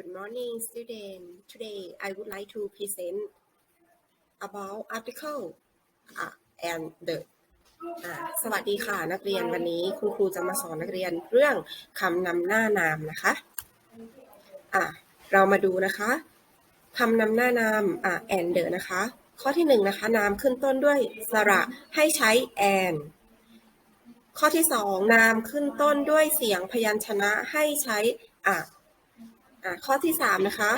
Good morning, student. Today, I would like to present about article uh, and the อ่าสวัสดีค่ะ นักเรียนวันนี้คุณครูจะมาสอนนักเรียนเรื่องคำนำหน้านามนะคะอ่าเรามาดูนะคะคำนำหน้านามอ่า and the นะคะ ข้อที่หนึ่งนะคะ นามขึ้นต้นด้วยสระให้ใช้ and ข้อที่สองนามขึ้นต้นด้วยเสียงพยัญชนะให้ใช้อะอะ ข้อที่สามนะคะ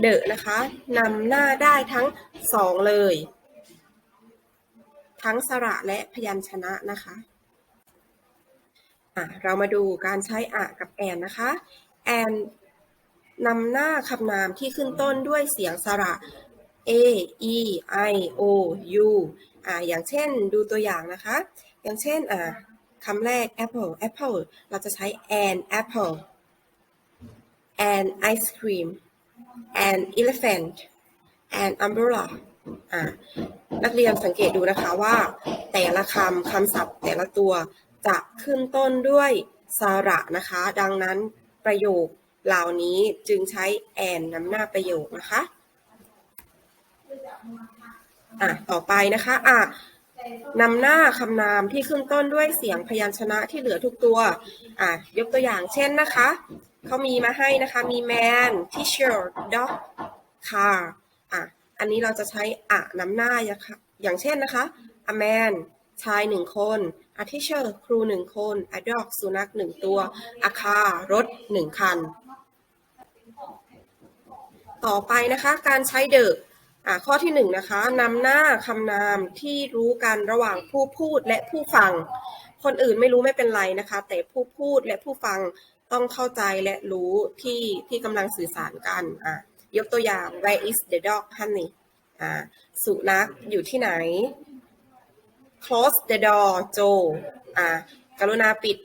เดอะนะคะนำหน้าได้ทั้งสองเลย ทั้งสระและพยัญชนะนะคะะเรามาดูการใช้อะกับแอนนะคะแอนนำหน้าคำนามที่ขึ้นต้นด้วยเสียงสระ a e i o u อ่าอย่างเช่นดูตัวอย่างนะคะ อย่างเช่นอ่าคำแรก apple apple เราจะใช้ an apple an ice cream an elephant an umbrella อ่านักเรียนสังเกตดูนะคะว่า แต่ละคำคำศัพท์แต่ละตัวจะขึ้นต้นด้วยสระนะคะ ดังนั้นประโยคเหล่านี้จึงใช้ and นำหน้าประโยคนะคะ อะ ต่อไปนะคะ อะ นำหน้าคำนามที่ขึ้นต้นด้วยเสียงพยัญชนะที่เหลือทุกตัว อะ ยกตัวอย่างเช่นนะคะ เขามีมาให้นะคะ มี man teacher dog car อะ อันนี้เราจะใช้อะนำหน้าอย่างเช่นนะคะ a man ชายหนึ่งคน a teacher ครูหนึ่งคน a dog สุนัขหนึ่งตัว a car รถหนึ่งคัน ต่อไปนะคะ การใช้ the อ่า ข้อที่หนึ่งนะคะนำหน้าคำนามที่รู้กันระหว่างผู้พูดและผู้ฟัง คนอื่นไม่รู้ไม่เป็นไรนะคะ แต่ผู้พูดและผู้ฟังต้องเข้าใจและรู้ที่ที่กำลังสื่อสารกันอ่ายกตัวอย่าง where is the dog honey อ่าสุนัขอยู่ที่ไหน close the door Joe อ่ากรุณาปิด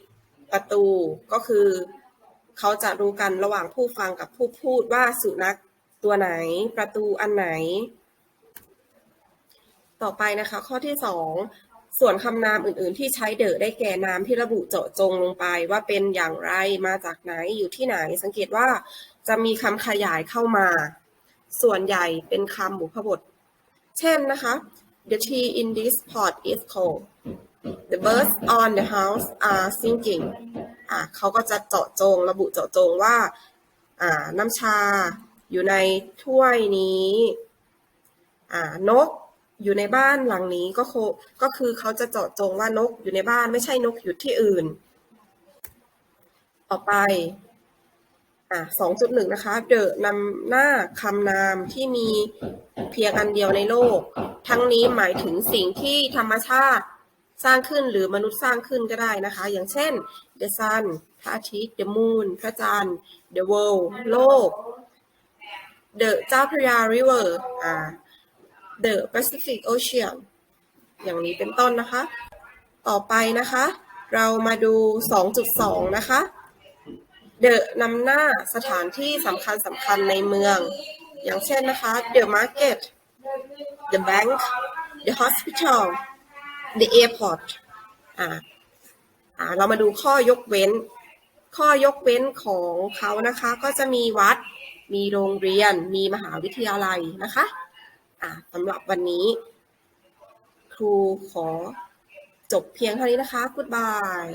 ประตูก็คือ เขาจะรู้กันระหว่างผู้ฟังกับผู้พูดว่าสุนัข ตัวไหน ประตูอันไหน ต่อไปนะคะ ข้อที่สองส่วนคำนามอื่น ๆ ที่ใช้เดอได้แก่นามที่ระบุเจาะจงลงไป ว่าเป็นอย่างไรมาจากไหนอยู่ที่ไหน สังเกตว่าจะมีคำขยายเข้ามา ส่วนใหญ่เป็นคำบุพบท เช่นนะคะ the tea in this pot is cold the birds on the house are singing อ่าเขาก็จะเจาะจงระบุเจาะจงว่า อ่า น้ำชา อยู่ในถ้วยนี้นกอยู่ในบ้านหลังนี้ก็คก็คือเขาจะเจาะจงว่านกอยู่ในบ้านไม่ใช่นกอยู่ที่อื่น ต่อไปอ่าสองจุดหนึ่งนะคะ เดอะนำหน้าคำนามที่มีเพียงอันเดียวในโลก ทั้งนี้หมายถึงสิ่งที่ธรรมชาติสร้างขึ้นหรือมนุษย์สร้างขึ้นก็ได้นะคะ อย่างเช่น the sun พระอาทิตย์ the moon พระจันทร์ the world โลก the เจ้าพระยา river อ่า the Pacific Ocean อย่างนี้เป็นต้นนะคะ ต่อไปนะคะ เรามาดู 2.2 นะคะ the นำหน้าสถานที่สำคัญสำคัญในเมือง อย่างเช่นนะคะ the market the bank the hospital the airport อ่าอ่าเรามาดูข้อยกเว้น ข้อยกเว้นของเขานะคะ ก็จะมีวัด มีโรงเรียน มีมหาวิทยาลัยนะคะะสำหรับวันนี้ ครูขอจบเพียงเท่านี้นะคะ Goodbye